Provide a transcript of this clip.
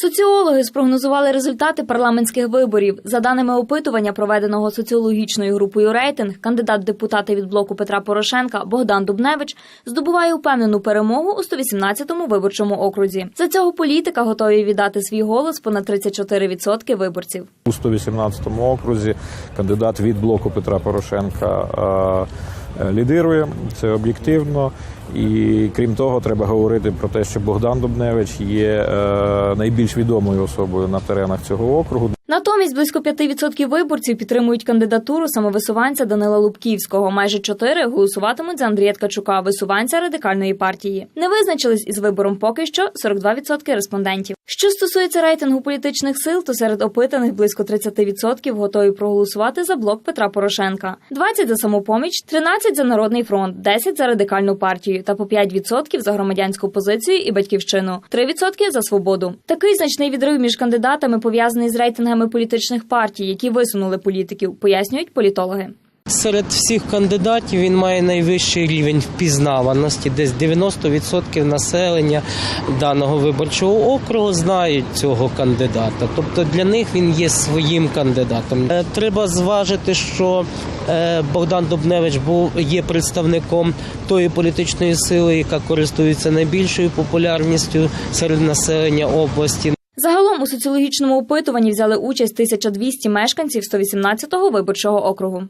Соціологи спрогнозували результати парламентських виборів. За даними опитування, проведеного соціологічною групою рейтинг, кандидат в депутати від блоку Петра Порошенка Богдан Дубневич здобуває упевнену перемогу у 118-му виборчому окрузі. За цього політика готові віддати свій голос понад 34% виборців. У 118-му окрузі кандидат від блоку Петра Порошенка лідирує. Це об'єктивно. І крім того, треба говорити про те, що Богдан Дубневич є е, найбільш відомою особою на теренах цього округу. Натомість близько 5% виборців підтримують кандидатуру самовисуванця Данила Лубківського. Майже 4 голосуватимуть за Андрія Ткачука, висуванця радикальної партії. Не визначились із вибором поки що 42% респондентів. Що стосується рейтингу політичних сил, то серед опитаних близько 30% готові проголосувати за блок Петра Порошенка, 20 за самопоміч, 13 за народний фронт, 10 за радикальну партію та по 5% за громадянську позицію і батьківщину, 3% за свободу. Такий значний відрив між кандидатами пов'язаний з рейтингами політичних партій, які висунули політиків, пояснюють політологи. Серед всіх кандидатів він має найвищий рівень впізнаваності. Десь 90% населення даного виборчого округу знають цього кандидата. Тобто для них він є своїм кандидатом. Е, Треба зважити, що е, Богдан Дубневич був є представником тої політичної сили, яка користується найбільшою популярністю серед населення області. Загалом у соціологічному опитуванні взяли участь 1200 мешканців 118-го виборчого округу.